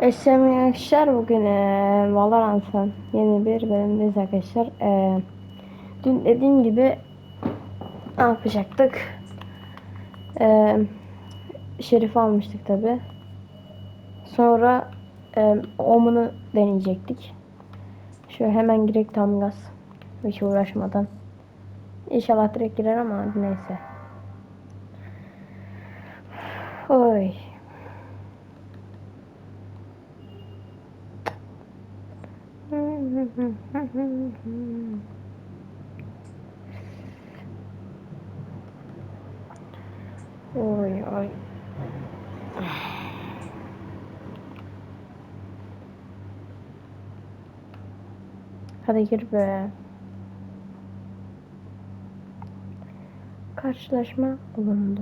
Eşlem arkadaşlar bugün e, Valorant'ın yeni bir bölümündeyiz arkadaşlar. E, dün dediğim gibi ne yapacaktık? E, Şerif almıştık tabi. Sonra e, Omen'ı deneyecektik. Şöyle hemen girek tam gaz. Hiç uğraşmadan. İnşallah direkt girer ama neyse. Oy. Oy oy. Hadi gir be. Karşılaşma bulundu.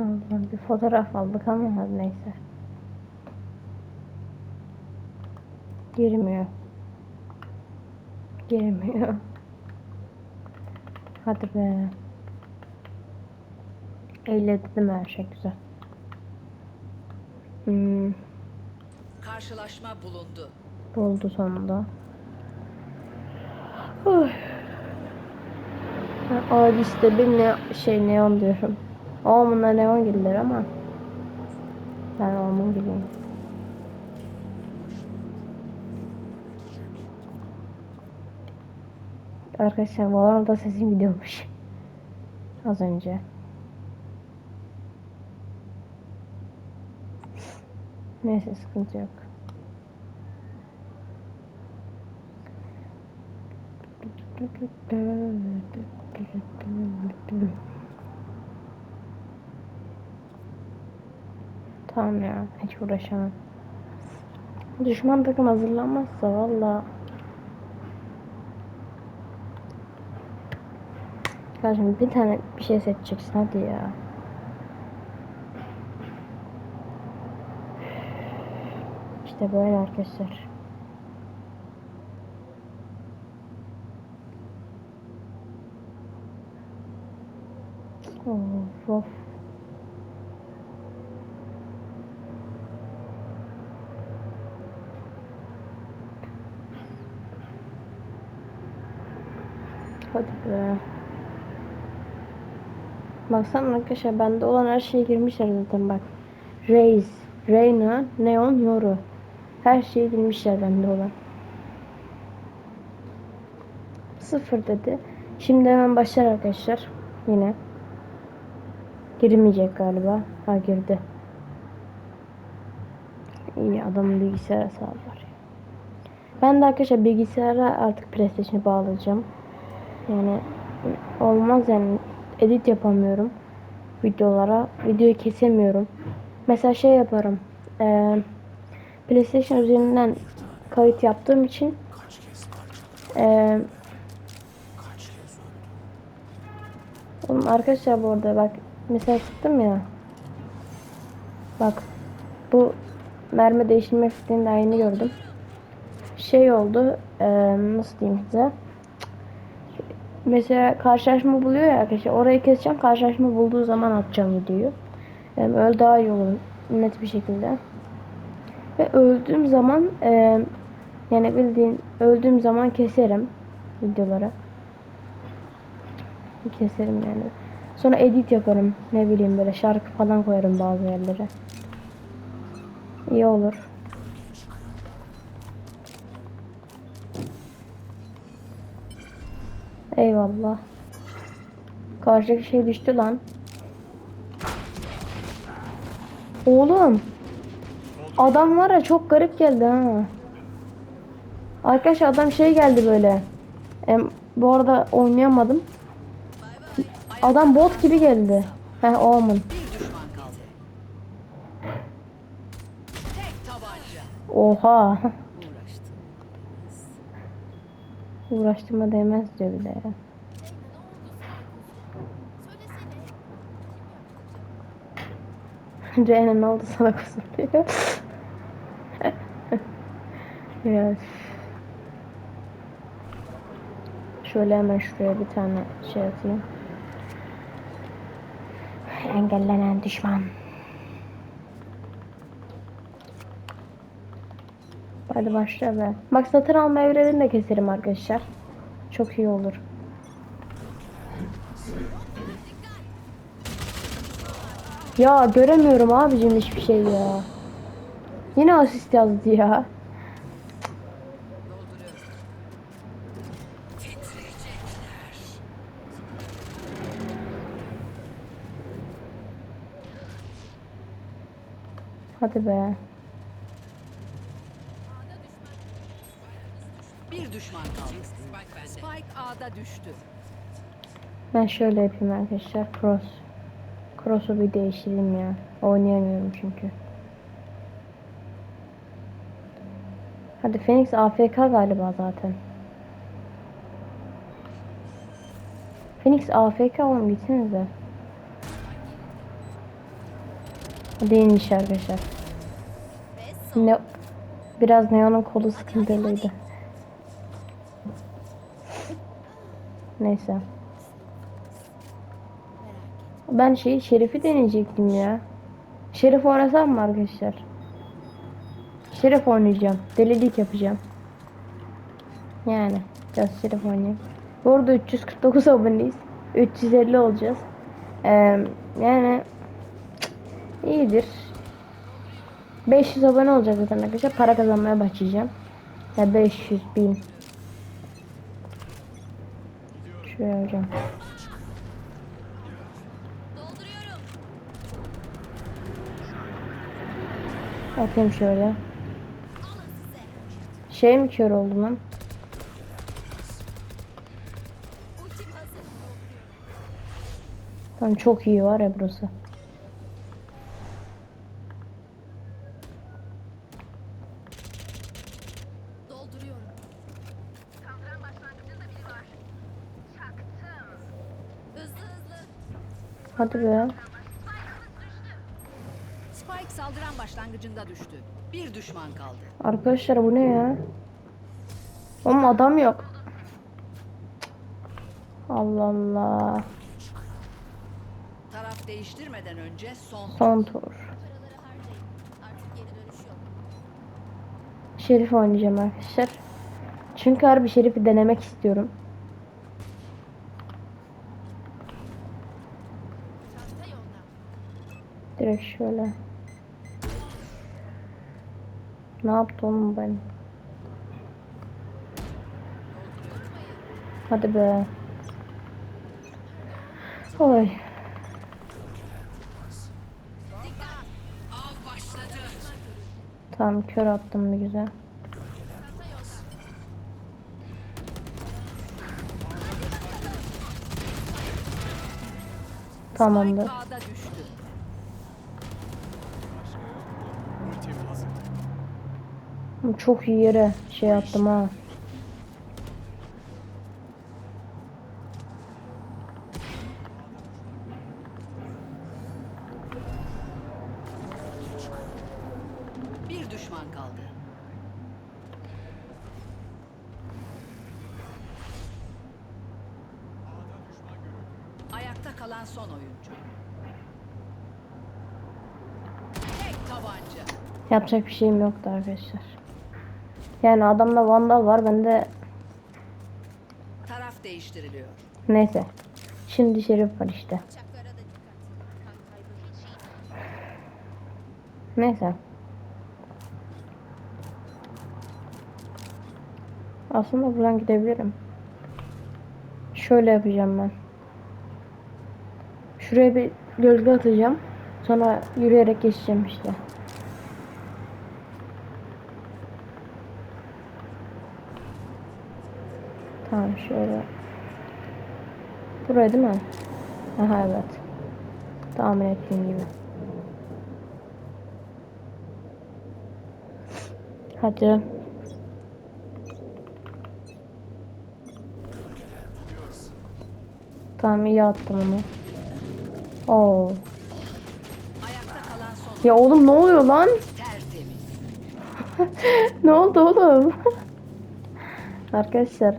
Allah bir fotoğraf aldık ama neyse. Girmiyor. Girmiyor. Hadi be. Mi her şey güzel. Hmm, Karşılaşma bulundu. buldu sonunda. Oy. Ha, Adiste bir ne şey neon diyorum. Oğlumla neon gidilir ama ben oğlumun gibiyim. Arkadaşlar Valorant'ta sesim gidiyormuş. Az önce. Neyse sıkıntı yok. Tamam ya hiç uğraşamam. Düşman takım hazırlanmazsa valla Kardeşim bir tane bir şey seçeceksin hadi ya. İşte böyle arkadaşlar. Of of. Hadi be. Baksana arkadaşlar bende olan her şey girmişler zaten bak. Reis, Reyna, Neon, Yoru. Her şey girmişler bende olan. Sıfır dedi. Şimdi hemen başlar arkadaşlar. Yine. Girmeyecek galiba. Ha girdi. İyi adamın bilgisayar hesabı var. Ben de arkadaşlar bilgisayara artık PlayStation'ı bağlayacağım. Yani olmaz yani edit yapamıyorum videolara. Videoyu kesemiyorum. Mesela şey yaparım. eee, PlayStation üzerinden kayıt yaptığım için eee Oğlum arkadaşlar bu arada bak mesela sıktım ya. Bak bu mermi değiştirme fikrini yeni gördüm. Şey oldu eee, nasıl diyeyim size. Mesela karşılaşma buluyor ya arkadaşlar. Orayı keseceğim. Karşılaşma bulduğu zaman atacağım videoyu. Yani öyle daha iyi olur. Net bir şekilde. Ve öldüğüm zaman e, yani bildiğin öldüğüm zaman keserim videoları. Keserim yani. Sonra edit yaparım. Ne bileyim böyle şarkı falan koyarım bazı yerlere. İyi olur. Eyvallah. Karşıdaki şey düştü lan. Oğlum. Adam var ya çok garip geldi ha. Arkadaşlar adam şey geldi böyle. Em, bu arada oynayamadım. Adam bot gibi geldi. Heh Omen. Oha. Uğraştırma değmez diyor bir de ya. Reyna ne oldu sana kuzum diyor. ya. Şöyle hemen şuraya bir tane şey atayım. Engellenen düşman. Hadi başla be. Bak satın alma evlerini de keserim arkadaşlar. Çok iyi olur. Ya göremiyorum abicim hiçbir şey ya. Yine asist yazdı ya. Hadi be. Bir düşman kaldı. Spike A'da düştü. Ben şöyle yapayım arkadaşlar. Cross. Cross'u bir değiştireyim ya. Oynayamıyorum çünkü. Hadi Phoenix AFK galiba zaten. Phoenix AFK oğlum gitsenize. Hadi iniş arkadaşlar. Ne biraz Neon'un kolu sıkıntılıydı. Neyse. Ben şey Şerif'i deneyecektim ya. Şerif oynasam mı arkadaşlar? Şerif oynayacağım. Delilik yapacağım. Yani biraz Şerif oynayayım. Bu arada 349 aboneyiz. 350 olacağız. Ee, yani iyidir. 500 abone olacak zaten arkadaşlar. Para kazanmaya başlayacağım. Ya 500 bin. Şuraya hocam. Atayım şöyle. Şey mi kör oldu lan? Tamam çok iyi var ya burası. Hadi be. Spike saldıran başlangıcında düştü. Bir düşman kaldı. Arkadaşlar bu ne ya? Oğlum adam yok. Allah Allah. Taraf değiştirmeden önce son Son tur. Şerif oynayacağım arkadaşlar. Çünkü harbi Şerif'i denemek istiyorum. Direkt şöyle. Ne yaptı oğlum ben? Hadi be. Oy. Tamam kör attım bir güzel. Tamamdır. Spike A'da düştü. Çok iyi yere şey yaptım ha. Bir düşman kaldı. Ayakta kalan son oyuncu. Tek tabanca. Yapacak bir şeyim yoktu arkadaşlar. Yani adamda vandal var bende Taraf değiştiriliyor. neyse. Şimdi şerif var işte. Neyse. Aslında buradan gidebilirim. Şöyle yapacağım ben. Şuraya bir gölge atacağım. Sonra yürüyerek geçeceğim işte. Şöyle. Buraya değil mi? Aha evet. Tahmin ettiğim gibi. Hadi. Tamam iyi attım onu. Oo. Ya oğlum ne oluyor lan? ne oldu oğlum? Arkadaşlar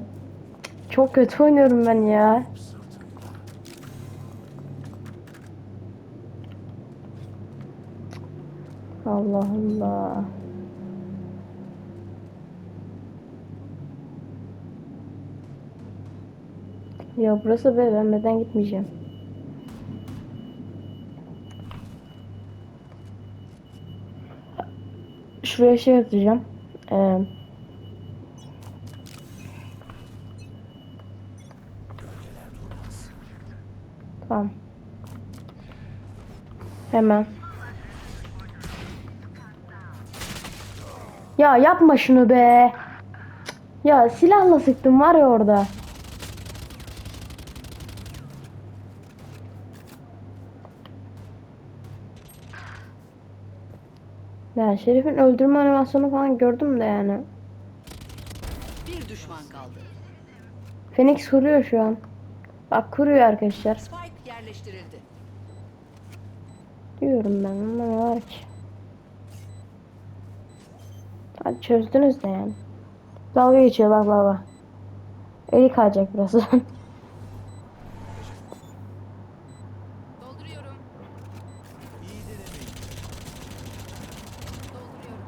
çok kötü oynuyorum ben ya. Allah Allah. Ya burası be ben neden gitmeyeceğim. Şuraya şey yazacağım. Eee tamam. Hemen. Ya yapma şunu be. Ya silahla sıktım var ya orada. Ya Şerif'in öldürme animasyonu falan gördüm de yani. Bir düşman kaldı. Phoenix kuruyor şu an. Bak kuruyor arkadaşlar. Yerleştirildi. Diyorum ben ama ne var ki? Hadi çözdünüz de yani. Dalga geçiyor bak baba. Eli kayacak biraz. Dolduruyorum. Dolduruyorum.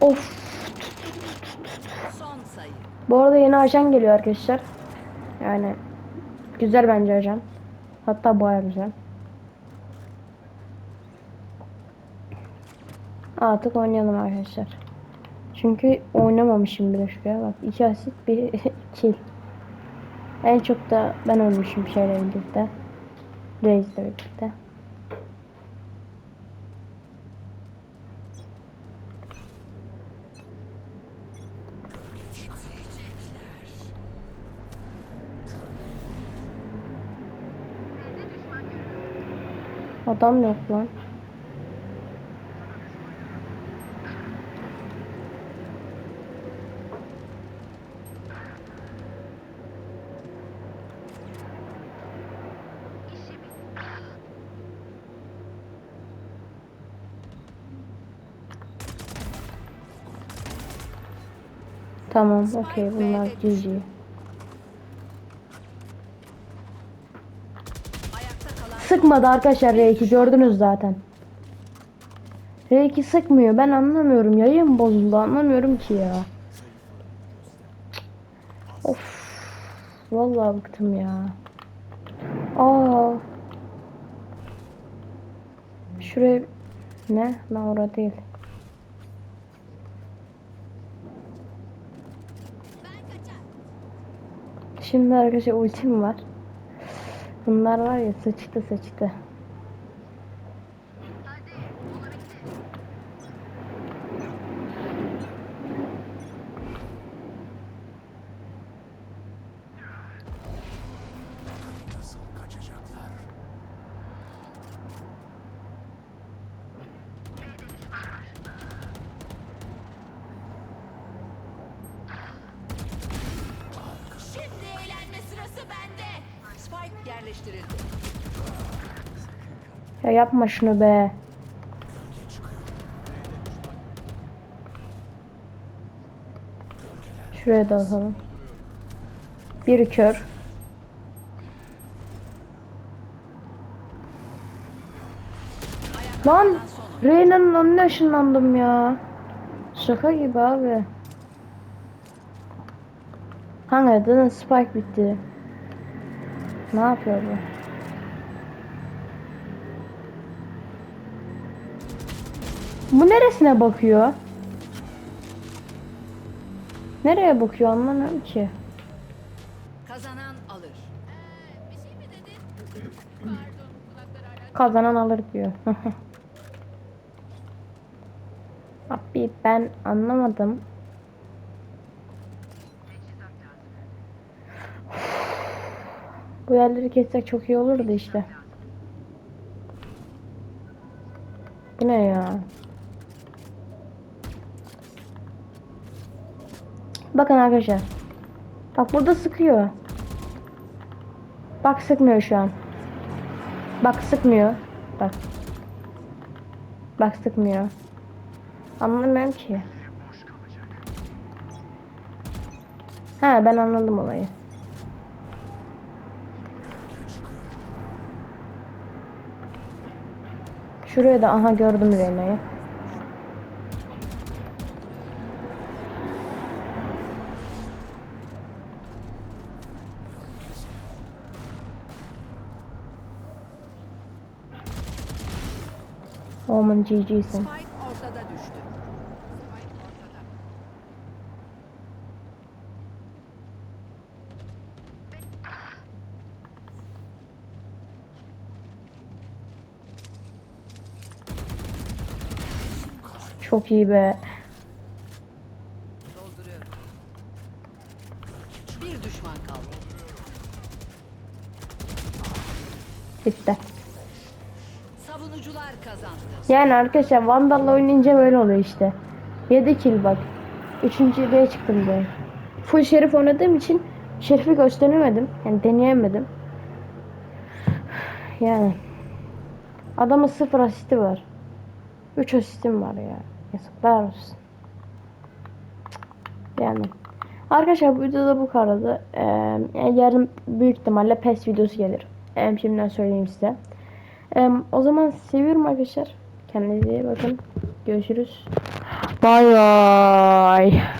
of. Son sayı. Bu arada yeni ajan geliyor arkadaşlar. Yani güzel bence ajan. Hatta baya güzel. Artık oynayalım arkadaşlar. Çünkü oynamamışım bile şuraya bak. İki asist bir kill. En çok da ben ölmüşüm şeyle birlikte. Reis'le birlikte. Adam yok lan. Tamam, okey. Bunlar GG. Sıkmadı arkadaşlar R2 gördünüz zaten. R2 sıkmıyor. Ben anlamıyorum. Yayın bozuldu. Anlamıyorum ki ya. Of. Vallahi bıktım ya. Aa. Şuraya ne? Lan orada değil. Ben. Şimdi arkadaşlar ultim var. Bunlar var ya sıçtı sıçtı. Yerleştirildi. Ya yapma şunu be. Şuraya da atalım. Bir kör. Lan Reyna'nın önüne ışınlandım ya. Şaka gibi abi. Hangi spike bitti. Ne yapıyor bu? Bu neresine bakıyor? Nereye bakıyor anlamıyorum ki. Kazanan alır. Ee, bir şey mi dedin? Pardon, Kazanan alır diyor. Abi ben anlamadım. Bu yerleri kessek çok iyi olurdu işte. Bu ne ya? Bakın arkadaşlar. Bak burada sıkıyor. Bak sıkmıyor şu an. Bak sıkmıyor. Bak. Bak sıkmıyor. Anlamıyorum ki. Ha ben anladım olayı. Şuraya da aha gördüm Reyna'yı. Oman GG'sin. Spike ortada düştü. Spike ortada. Çok iyi be. Bir düşman kaldı. Bitti. Savunucular kazandı. Yani arkadaşlar Vandal'la oynayınca böyle oluyor işte. 7 kill bak. 3. diye çıktım ben. Full şerif oynadığım için şerifi gösteremedim. Yani deneyemedim. Yani. Adamın 0 asisti var. 3 asistim var ya. Yazıklar olsun. Yani. Arkadaşlar bu videoda bu kadardı. Ee, yarın büyük ihtimalle PES videosu gelir. Ee, şimdiden söyleyeyim size. Ee, o zaman seviyorum arkadaşlar. Kendinize iyi bakın. Görüşürüz. Bay bay.